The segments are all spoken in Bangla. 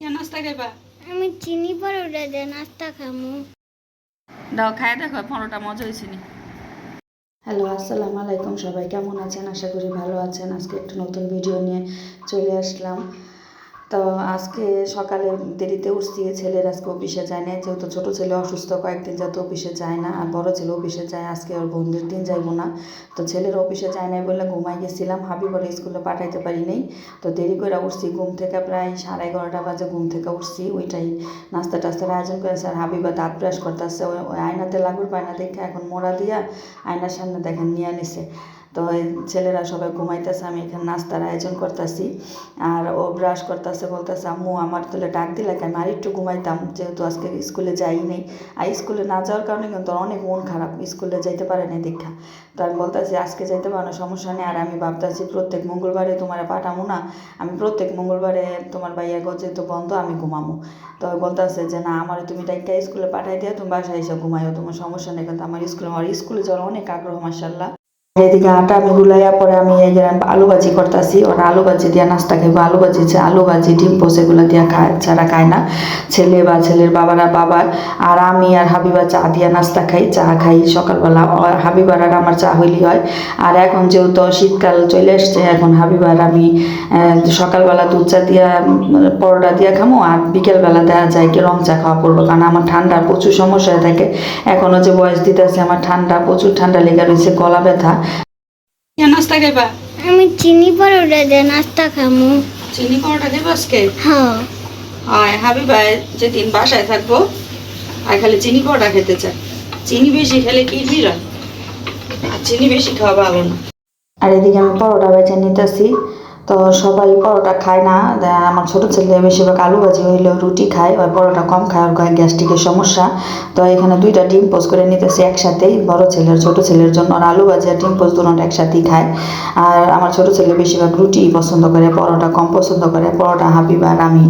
নাস্তা খাইবা আমি চিনি পরোটা দিয়ে নাস্তা খামু। দাও খায় দেখো পরোটা মজা হয়েছে নি। হ্যালো আসসালামু আলাইকুম সবাই কেমন আছেন? আশা করি ভালো আছেন। আজকে একটা নতুন ভিডিও নিয়ে চলে আসলাম। তো আজকে সকালে দেরিতে উঠছি, ছেলের আজকে অফিসে যায় না যেহেতু ছোটো ছেলে অসুস্থ, কয়েকদিন যাতে অফিসে যায় না, আর বড় ছেলে অফিসে যায়, আজকে ওর বন্ধুর দিন যাইবো না। তো ছেলের অফিসে যায় নাই বলে ঘুমাই গেছিলাম হাবি বলে স্কুলে পাঠাইতে পারি নাই। তো দেরি করে উঠছি, ঘুম থেকে প্রায় সাড়ে এগারোটা বাজে ঘুম থেকে উঠছি, ওইটাই নাস্তা টাস্তার আয়োজন করে স্যার হাবিবা দাঁত ব্রাশ করতে আসছে ওই আয়নাতে লাগুর পায়না দেখে, এখন মোড়া দিয়া আয়নার সামনে দেখেন নিয়ে নিছে। তো ছেলেরা সবাই ঘুমাইতেছে, আমি এখানে নাস্তার আয়োজন করতেছি। আর ও ব্রাশ করতেছে, বলতেছে, আম্মু, আমার তোলে ডাক দিলে কেন আর একটু ঘুমাইতাম? যেহেতু আজকে স্কুলে যাই নেই। আর স্কুলে না যাওয়ার কারণে কিন্তু অনেক মন খারাপ স্কুলে যাইতে পারে না দীক্ষা। তো আমি বলতেছি, আজকে যাইতে পারো সমস্যা নেই। আর আমি ভাবতেছি, প্রত্যেক মঙ্গলবারে তোমার পাঠামো না। আমি প্রত্যেক মঙ্গলবারে তোমার ভাইয়া গো যেহেতু বন্ধ, আমি ঘুমামো। তো বলতেছে যে, না, আমার তুমি ডাইকা স্কুলে পাঠাই দিয়ে তুমি বাসায় এসে ঘুমাইও, তোমার সমস্যা নেই। কিন্তু আমার স্কুলে আমার স্কুলে যাওয়ার অনেক আগ্রহ মাসাল্লাহ এদিকে আটা আমি গুলাইয়া পরে আমি এই আলু ভাজি করতেছি, ওরা আলু ভাজি দিয়ে নাস্তা খাইবো। আলু ভাজি আলু ভাজি, ডিম পোস এগুলো দিয়ে খায় ছাড়া খায় না, ছেলে বা ছেলের বাবারা বাবার, আর আমি আর হাবিবা চা দিয়ে নাস্তা খাই, চা খাই সকালবেলা। হাবিবার আর আমার চা হইলি হয়। আর এখন যেহেতু শীতকাল চলে এসছে এখন হাবিবার আমি সকালবেলা দুধ চা দিয়া পরোটা দিয়া খামো, আর বিকেলবেলা দেওয়া যায় কি রং চা খাওয়া পড়ব কারণ আমার ঠান্ডার প্রচুর সমস্যা থাকে। এখনও যে বয়স দিতে দিতেছে, আমার ঠান্ডা, প্রচুর ঠান্ডা লেগে রয়েছে, গলা ব্যথা। কেন নাস্তা খাইবা? আমি চিনি পরোটা দিয়ে নাস্তা খামু। চিনি পরোটা খাইবা আজকে? হ্যাঁ। হয় হাবি ভাই যেদিন বাসায় থাকব আর খালি চিনি পরোটা খেতে চায়। চিনি বেশি খেলে কি রয় আর চিনি বেশি খাওয়া ভালো না। আর এদিকে আমি পরোটা বেছে নিতেছি। তো সবাই পরোটা খায় না। আমার ছোটো ছেলে বেশিরভাগ আলু ভাজি হইলে রুটি খায় ওই পরোটা কম খায় ওর গ্যাস্ট্রিকের সমস্যা। তো এখানে দুইটা ডিম পোস্ট করে নিতেছি একসাথেই বড় ছেলের ছোট ছেলের জন্য। আর আলু ভাজি আর ডিম পোস্ট দুটো একসাথেই খায়। আর আমার ছোটো ছেলে বেশিরভাগ রুটি পছন্দ করে পরোটা কম পছন্দ করে পরোটা হাবিবা আর আমি।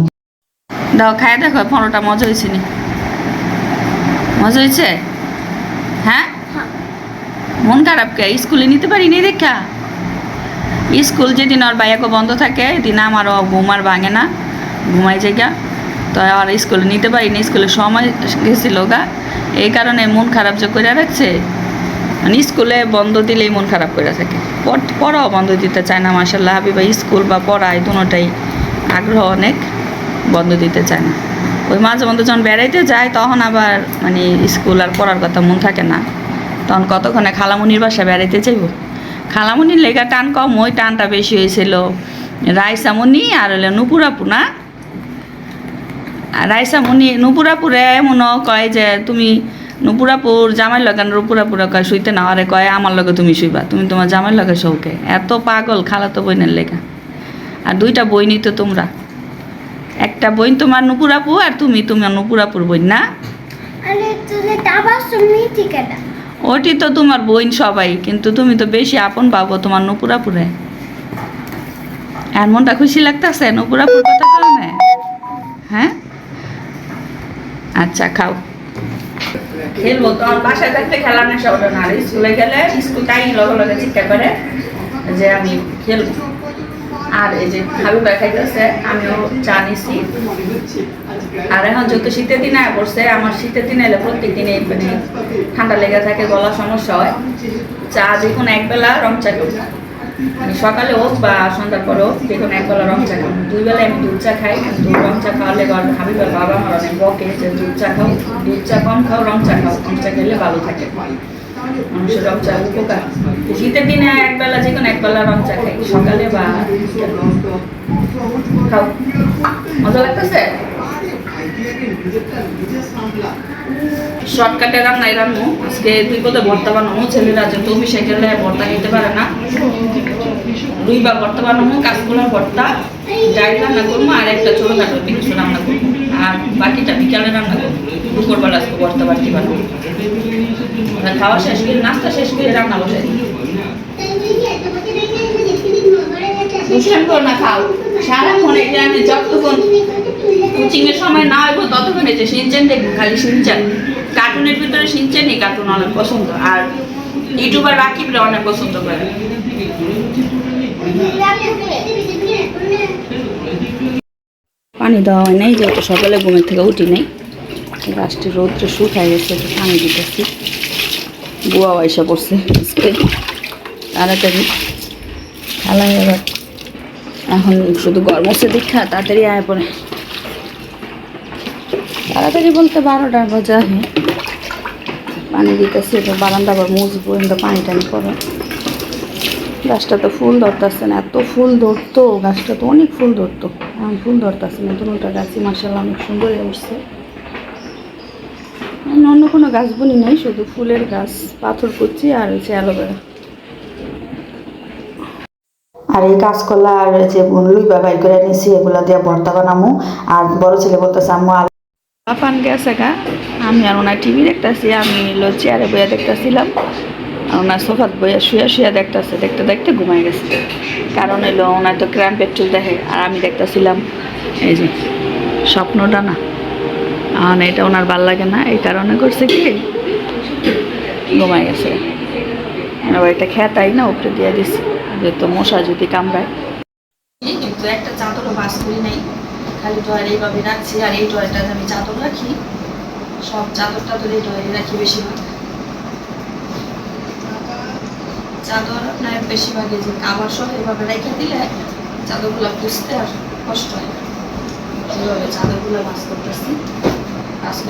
দাও খায় দেখো পরোটা মজা হয়েছে নি? মজা হয়েছে হ্যাঁ? মন খারাপ কে? স্কুলে নিতে পারি নি দেখা? স্কুল যেদিন ওর বাইয়াকে বন্ধ থাকে দিন আমারও ঘুম আর ভাঙে না ঘুমাই জায়গা। তো আর স্কুলে নিতে পারি না স্কুলে সময় গেছিল গা। এই কারণে মন খারাপ যে করে রাখছে মানে স্কুলে বন্ধ দিলেই মন খারাপ করে থাকে। পড়- পড়াও বন্ধ দিতে চায় না মাসাল্লাহ হাবিবা, স্কুল বা পড়ায় দুটাই আগ্রহ অনেক, বন্ধ দিতে চায় না। ওই মাঝে মধ্যে যখন বেড়াইতে যায়, তখন আবার মানে স্কুল আর পড়ার কথা মন থাকে না। তখন কতক্ষণে খালামুনির বাসায় বেড়াইতে যাইব? খালামুনির লেগা টান কম, ওই টানটা বেশি হয়েছিল। রাইসামুনি আর হলো নুপুরাপু, না? রাইসামুনি, নুপুরাপুরে মনে কয় যে তুমি নুপুরাপুর জামাই লাগান নুপুরাপুরে কয়, শুইতে না, আরে কয়, আমার লগে তুমি শুইবা, তুমি তোমার জামাই লগে শৌকে এত পাগল খালাতো বইনের লেগা। আর দুইটা বই নিত তোমরা। একটা বই তোমার নুপুরাপু আর তুমি তোমার নুপুরাপুর বই, না? আরে আবার শুনি ওটি তো তোমার বইন সবাই, কিন্তু তুমি তো বেশি আপন পাবো তোমার নুপুরাপুরে। আর মনটা খুশি লাগতেছে নুপুরাপুর কথা কারণে হ্যাঁ? আচ্ছা খাও। খেলব তো আমার বাসায় থাকতে খেলা নেশা ওঠে না স্কুলে গেলে স্কুল টাই লগে লগে চিন্তা করে যে আমি খেলব। আর এই যে হাবিবা খাইতেছে, আমিও চা নিছি। আর এখন যত শীতের দিন আয় পড়ছে, আমার শীতের দিন এলে প্রত্যেক দিনে মানে ঠান্ডা লেগে থাকে, গলা সমস্যা হয়। চা যে কোনো একবেলা রং চা করি মানে সকালে হোক বা সন্ধ্যার পরে হোক যে কোনো একবেলা রং চা খাই দুই বেলা আমি দুধ চা খাই, কিন্তু রং চা খাওয়ালে হাবিবার বাবা আমার অনেক বকে যে দুধ চা খাও, দুধ চা কম খাও, রং চা খাও, রং চা খেলে ভালো থাকে। রং চা উপকার শীতের দিনে একবেলা, যে কোনো একবেলা রং চা খাই। সকালে বা খাও। মজা লাগতেছে? শর্টকাটে রান্নাই রান্নু। আজকে দুই পদে ভর্তা বানানো ছেলেরা যে তুমি সেখানে ভর্তা খেতে পারে না। দুই বা ভর্তা বানানো কাঁচকলার ভর্তা যাই রান্না করব, আর একটা ছোটোখাটো কিছু রান্না করব। আর বাকিটা বিকালে রান্না করব। দুপুরবেলা আজকে ভর্তা বাড়তি বানাবো। খাওয়া শেষ করে, নাস্তা শেষ করে রান্না বসে। যতক্ষণ কোচিং এর সময় না যে সিনচেন দেখব, খালি কার্টুনের ভিতরে কার্টুন অনেক পছন্দ। আর ইউটিউবার অনেক পছন্দ করে। পানি দেওয়া হয় নাই, যেহেতু সকালে ঘুমের থেকে উঠি নাই। গাছটি রৌদ্রে শুকায় গেছে, একটু পানি দিতেছি। বুয়া এসে পড়ছে তাড়াতাড়ি খেলা এবার এখন শুধু গরম হচ্ছে দীক্ষা, তাড়াতাড়ি আয় পড়ে তাড়াতাড়ি বলতে বারোটা বাজা হে পানি দিতেছি এটা বারান্দা আবার মুছবো কিন্তু পানি টানি পড়ে গাছটা তো ফুল ধরতেছে না, এত ফুল ধরতো, গাছটা তো অনেক ফুল ধরতো। এখন ফুল ধরতেছে না, দুটা গাছই মাসাল্লাহ অনেক সুন্দর হয়ে উঠছে। অন্য অন্য কোনো গাছ বলি নাই শুধু ফুলের গাছ পাথর কুচি আর হচ্ছে অ্যালোভেরা। আর এই কাঁচকলা আর যে লুই বাবাই করে নিছি এগুলা দিয়ে ভর্তা বানামু। আর বড় ছেলে বলতেছে আম্মু আলু পান গেছে গা। আমি আর ওনার টিভি দেখতেছি আমি হলো চেয়ারে বইয়া দেখতেছিলাম। আর ওনার সোফাত বইয়া শুয়ে শুয়ে দেখতেছে দেখতে দেখতে ঘুমাই গেছে। কারণ এলো ওনার তো ক্রাম পেট্রোল দেখে আর আমি দেখতেছিলাম এই যে স্বপ্নটা না। আর এটা ওনার ভালো লাগে না, এই কারণে করছে কি? ঘুমাই গেছে। এবার এটা খেতাই না, উপরে দিয়ে দিছি। যেহেতু মশা যদি কামড়ায়। কিন্তু একটা চাদরও করি খালি এইভাবে রাখছি, আর এই আমি চাদর রাখি। সব চাদর টাদর এই রাখি বেশিরভাগ। চাদর আপনার বেশিরভাগই যে এভাবে রেখে দিলে আর কষ্ট হয়। চাদরগুলো বাস করতেছি।